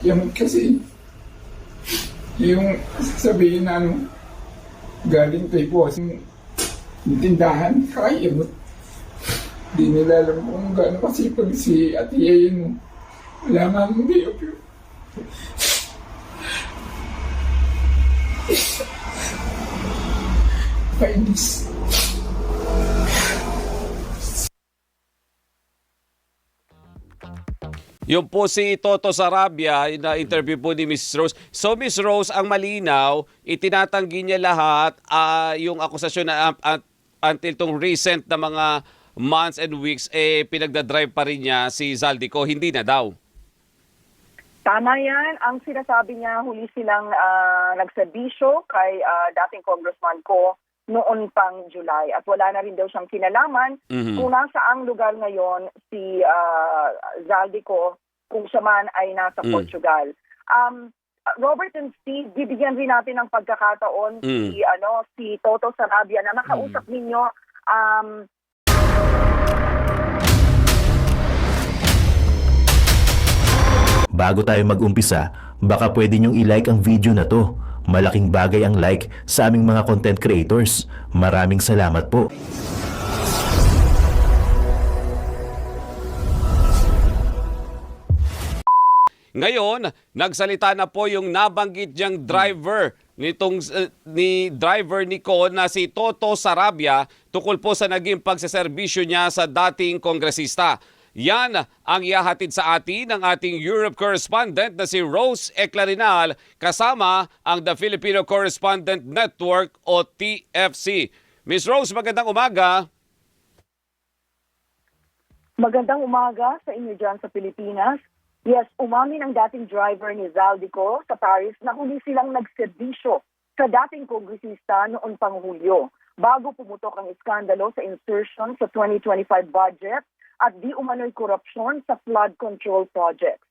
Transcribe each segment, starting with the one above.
Yung kasi, yung sasabihin na ano, galing kay boss, yung tindahan, kaya mo. Di nila alam kung gaano kasipag si Ate mo. Wala nga mong biyop Yung po si Toto Sarabia, na interview po ni Miss Rose. So Miss Rose, ang malinaw, itinatanggi niya lahat ah, yung akusasyon na ah, ah, until tong recent na mga months and weeks, eh pinagdadrive pa rin niya si Zaldico. Hindi na daw. Tama yan. Ang sinasabi niya, huli silang ah, nagserbisyo kay ah, dating congressman ko noon pang July. At wala na rin daw siyang kinalaman Mhm. kung nasaang lugar ngayon si ah, Zaldico, kung siya man ay nasa Mm. Portugal. Um, Robert and Steve, bibigyan rin natin ng pagkakataon Mm. si ano si Toto Sarabia na makausap ninyo um, Bago tayo mag-umpisa, baka pwede niyong i-like ang video na to. Malaking bagay ang like sa aming mga content creators. Maraming salamat po. Ngayon, nagsalita na po yung nabanggit niyang driver nitong uh, ni driver ni Ko na si Toto Sarabia tukol po sa naging pagseserbisyo niya sa dating kongresista. Yan ang ihahatid sa atin ng ating Europe correspondent na si Rose Eclarinal kasama ang The Filipino Correspondent Network o TFC. Miss Rose, magandang umaga. Magandang umaga sa inyo dyan sa Pilipinas. Yes, umamin ang dating driver ni Zaldico sa Paris na huli silang nagserbisyo sa dating kongresista noon pang Hulyo bago pumutok ang iskandalo sa insertion sa 2025 budget at di umano'y korupsyon sa flood control projects.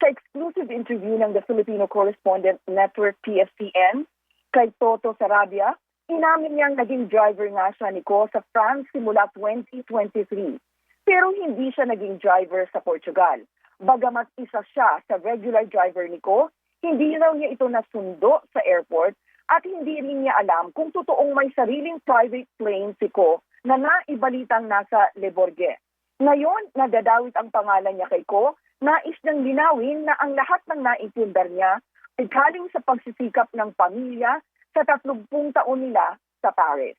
Sa exclusive interview ng The Filipino Correspondent Network PFCN kay Toto Sarabia, inamin niyang naging driver nga siya ni Ko sa France simula 2023 pero hindi siya naging driver sa Portugal. Bagamat isa siya sa regular driver ni Ko, hindi raw niya ito nasundo sa airport at hindi rin niya alam kung totoong may sariling private plane si Ko na naibalitang nasa Le Bourget. Ngayon, nadadawit ang pangalan niya kay Ko, nais niyang linawin na ang lahat ng naipundar niya ay galing sa pagsisikap ng pamilya sa 30 taon nila sa Paris.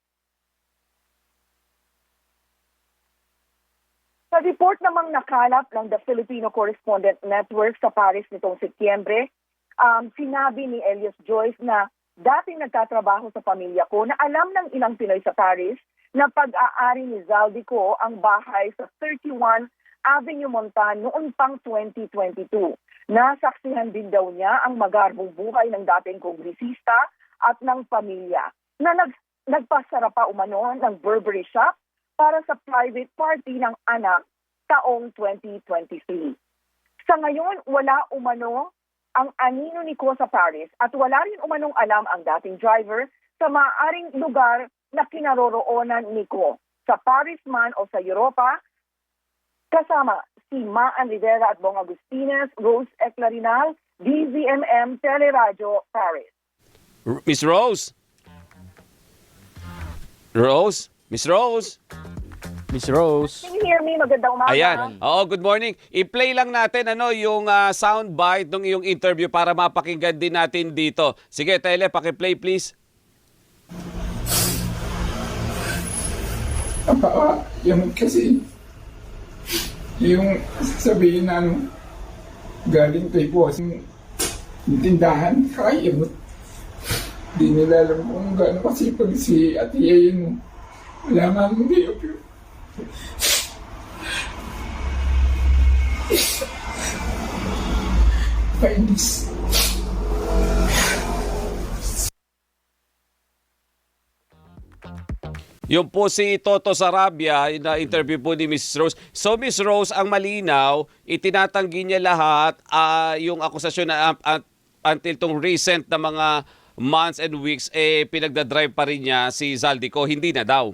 Sa report namang nakalap ng The Filipino Correspondent Network sa Paris nitong Setyembre, um, sinabi ni Elias Joyce na dating nagtatrabaho sa pamilya ko na alam ng ilang Pinoy sa Paris na pag-aari ni Zaldico ang bahay sa 31 Avenue Montan noon pang 2022. Nasaksihan din daw niya ang magarbong buhay ng dating kongresista at ng pamilya na nag, nagpasara pa umano ng Burberry shop para sa private party ng anak taong 2023. Sa ngayon, wala umano ang anino ni Ko sa Paris at wala rin umanong alam ang dating driver sa maaaring lugar na kinaroroonan ni Ko sa Paris man o sa Europa kasama si Maan Rivera at Bong Agustines, Rose Eclarinal, DZMM Teleradio Paris. R- Miss Rose? Rose? Miss Rose? Miss Rose. Can you hear me? Magandang umaga. Ayan. Oo, good morning. I-play lang natin ano yung ah, soundbite ng iyong interview para mapakinggan din natin dito. Sige, Tele, paki-play please. Apa, yung kasi, yung sasabihin na ano, galing kay boss, yung tindahan, kaya mo. Di nila alam kung gaano kasipag si Ate Yayin mo. Wala nga mong biyop yun. Kainis. Yung po si Toto Sarabia, na interview po ni Miss Rose. So Miss Rose, ang malinaw, itinatanggi niya lahat ah, yung akusasyon na ah, until tong recent na mga months and weeks, eh pinagdadrive pa rin niya si Zaldico. Hindi na daw.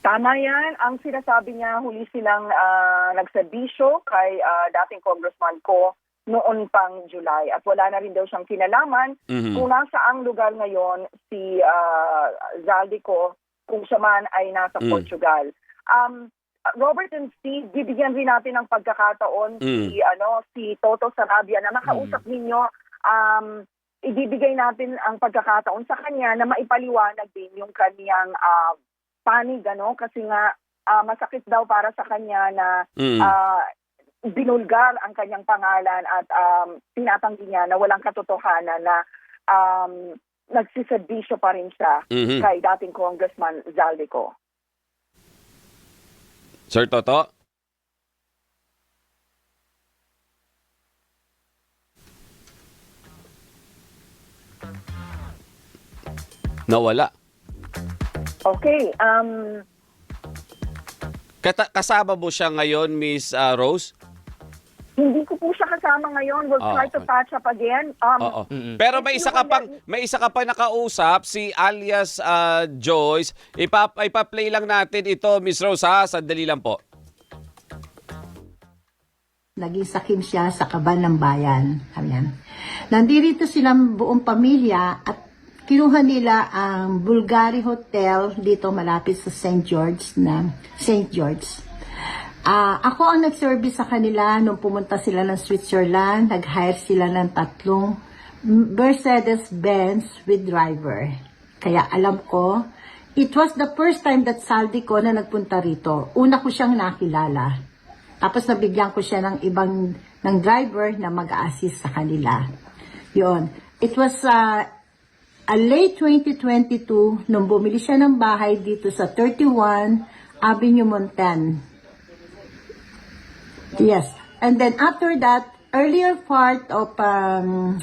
Tama yan. Ang sinasabi niya, huli silang ah, nagserbisyo kay ah, dating congressman ko noon pang July at wala na rin daw siyang kinalaman Mhm. kung nasa ang lugar ngayon si ah, Zaldico kung siya man ay nasa Mm. Portugal. Um, Robert and Steve, bibigyan rin natin ng pagkakataon Mm. si ano si Toto Sarabia na makausap ninyo um ibibigay natin ang pagkakataon sa kanya na maipaliwanag din yung kanyang ah, panig ano kasi nga ah, masakit daw para sa kanya na Mm. ah, binulgar ang kanyang pangalan at um, tinatanggi niya na walang katotohanan na um, nagsiservisyo pa rin siya Mhm. kay dating Congressman Zaldico. Sir Toto? Nawala. Okay, um, Kata- kasama mo siya ngayon, Miss ah, Rose? Hindi ko po siya kasama ngayon. We'll Ah, try to okay. patch up again. Um, Oo. Pero may isa ka pang may isa ka pa nakausap si alias ah, Joyce. Ipa ipa-play lang natin ito, Miss Rose ha. Sandali lang po. Naging sakim siya sa kaban ng bayan. Ayan. Nandito silang buong pamilya at kinuha nila ang Bulgari Hotel dito malapit sa St. George na St. George. Ah, ako ang nag-service sa kanila nung pumunta sila ng Switzerland. Nag-hire sila ng tatlong Mercedes-Benz with driver. Kaya alam ko, it was the first time that Saldi ko na nagpunta rito. Una ko siyang nakilala. Tapos nabigyan ko siya ng ibang ng driver na mag-assist sa kanila. Yon. It was uh, a late 2022 nung bumili siya ng bahay dito sa 31 Avenue Montan. Yes. And then after that, earlier part of um,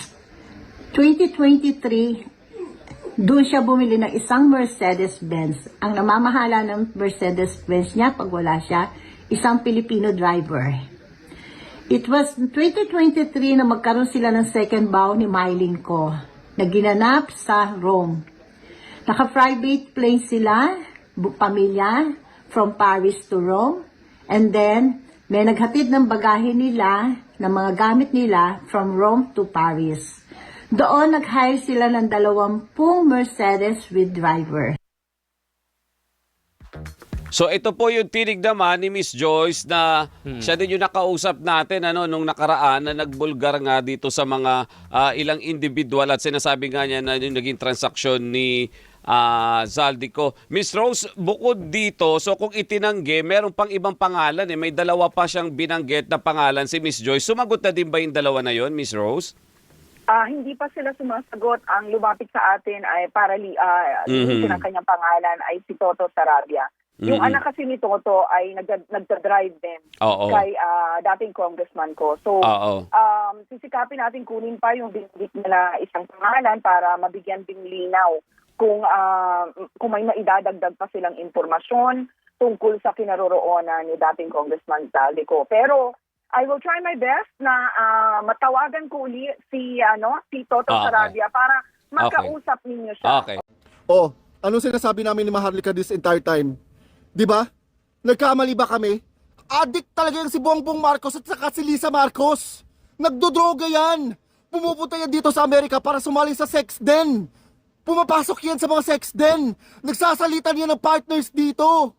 2023, doon siya bumili ng isang Mercedes-Benz. Ang namamahala ng Mercedes-Benz niya pag wala siya, isang Filipino driver. It was 2023 na magkaroon sila ng second bow ni Mylene ko na ginanap sa Rome. Naka-private plane sila, pamilya, from Paris to Rome. And then, may naghatid ng bagahe nila, ng mga gamit nila, from Rome to Paris. Doon, nag-hire sila ng dalawampung Mercedes with driver. So ito po yung tinig naman ni Miss Joyce na siya din yung nakausap natin ano nung nakaraan na nagbulgar nga dito sa mga ah, ilang individual at sinasabi nga niya na yung naging transaksyon ni ah, Zaldico. Miss Rose, bukod dito, so kung itinanggi, meron pang ibang pangalan eh. May dalawa pa siyang binanggit na pangalan si Miss Joyce. Sumagot na din ba yung dalawa na yon, Miss Rose? Ah, hindi pa sila sumasagot. Ang lumapit sa atin ay para li, Mhm. linisin ang kanyang pangalan ay si Toto Sarabia. Yung Mhm. anak kasi ni Toto ay nag- nagda-drive din Oo. kay ah, dating congressman ko. So, um, sisikapin natin kunin pa yung binigit nila isang pangalan para mabigyan ding linaw kung ah, kung may maidadagdag pa silang impormasyon tungkol sa kinaroroonan ni dating congressman Zaldico. Pero I will try my best na ah, matawagan ko uli si ano si Toto Ah, okay. Sarabia para makausap ninyo siya. Okay. Oh, anong sinasabi namin ni Maharlika this entire time? 'Di ba? Nagkamali ba kami? Addict talaga yung si Bongbong Marcos at saka si Lisa Marcos. Nagdodroga yan. Pumupunta yan dito sa Amerika para sumali sa sex den. Pumapasok yan sa mga sex den. Nagsasalitan yan ng partners dito.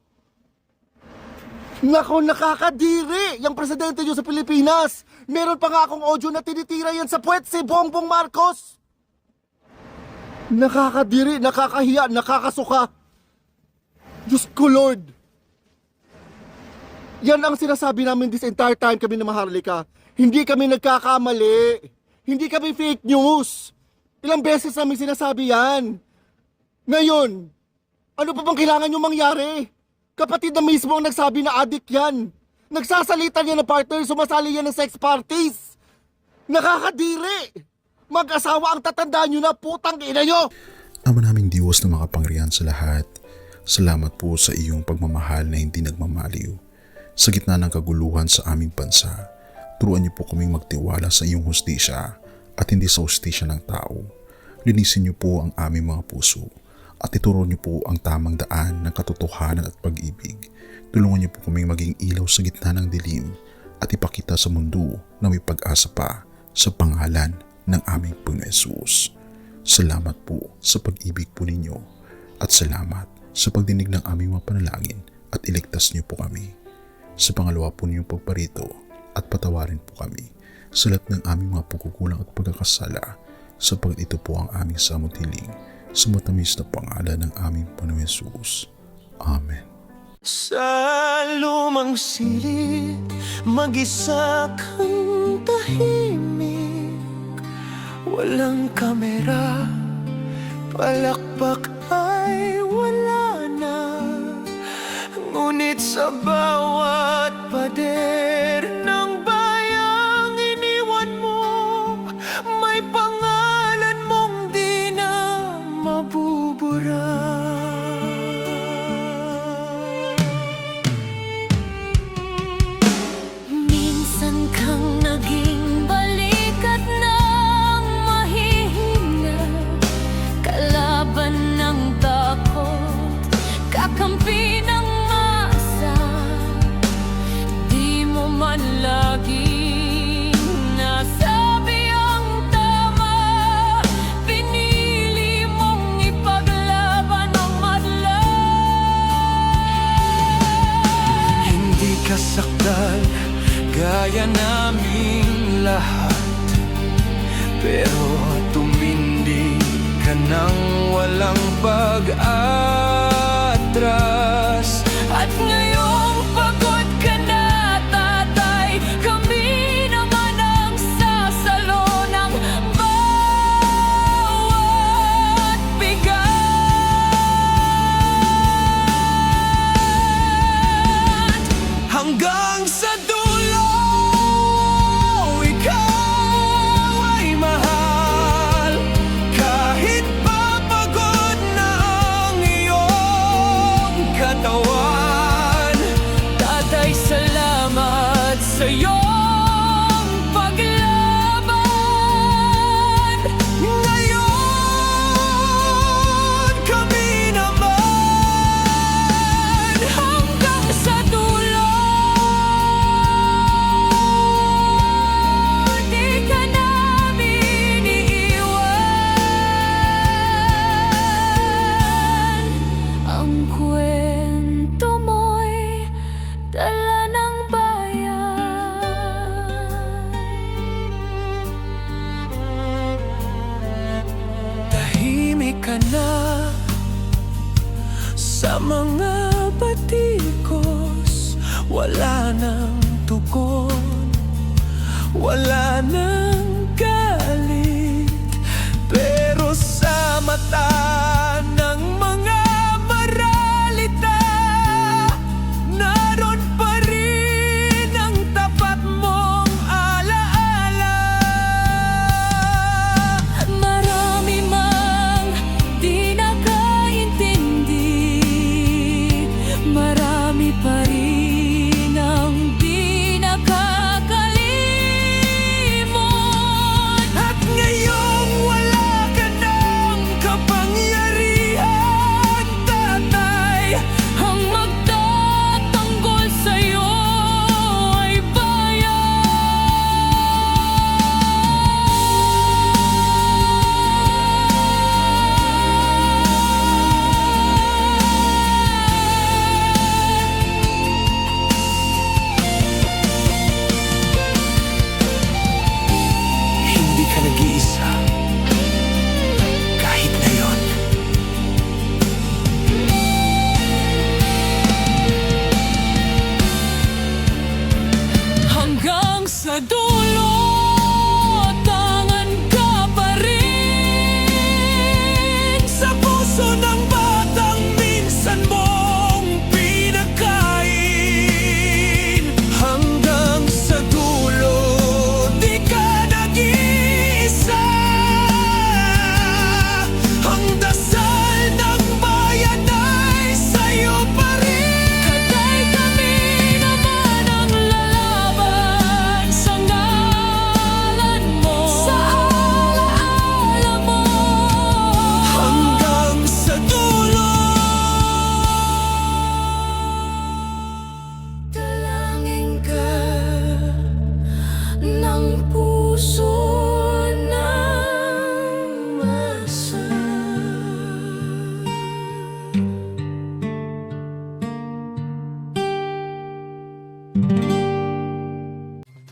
Nako, nakakadiri yung presidente nyo sa Pilipinas. Meron pa nga akong audio na tinitira yan sa puwet si Bongbong Marcos. Nakakadiri, nakakahiya, nakakasuka. Diyos ko, Lord. Yan ang sinasabi namin this entire time kami na Maharlika. Hindi kami nagkakamali. Hindi kami fake news. Ilang beses namin sinasabi yan. Ngayon, ano pa bang kailangan nyo mangyari? Kapatid na mismo ang nagsabi na addict yan. Nagsasalita niya ng partner, sumasali yan ng sex parties. Nakakadiri! Mag-asawa ang tatandaan nyo na putang ina nyo! Ama naming Diyos na makapangyarihan sa lahat, salamat po sa iyong pagmamahal na hindi nagmamaliw. Sa gitna ng kaguluhan sa aming bansa, turuan niyo po kaming magtiwala sa iyong hustisya at hindi sa ustisya ng tao. Linisin niyo po ang aming mga puso at ituro niyo po ang tamang daan ng katotohanan at pag-ibig. Tulungan niyo po kaming maging ilaw sa gitna ng dilim at ipakita sa mundo na may pag-asa pa sa pangalan ng aming Panginoon Yesus. Salamat po sa pag-ibig po ninyo at salamat sa pagdinig ng aming mga panalangin at iligtas niyo po kami. Sa pangalawa po ninyong pagparito at patawarin po kami sa ng aming mga pagkukulang at pagkakasala sapagat ito po ang aming samot hiling sa matamis na pangalan ng aming Panginoon Yesus. Amen. Sa lumang silid, mag-isa kang tahimik Walang kamera, palakpak ay wala na Ngunit sa bawat pader kaya naming lahat. Pero tumindig ka nang walang pag-atras. At ngayon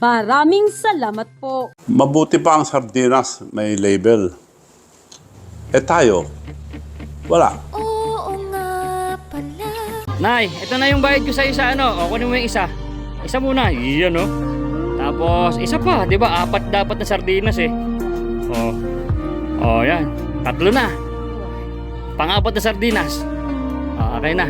Maraming salamat po. Mabuti pa ang sardinas may label. Eh tayo, wala. Oo nga pala. Nay, ito na yung bayad ko sa isa ano. O, kunin mo yung isa. Isa muna. Iyan oh. Tapos, isa pa. di ba Apat dapat na sardinas eh. O. O, yan. Tatlo na. Pangapat na sardinas. O, okay na.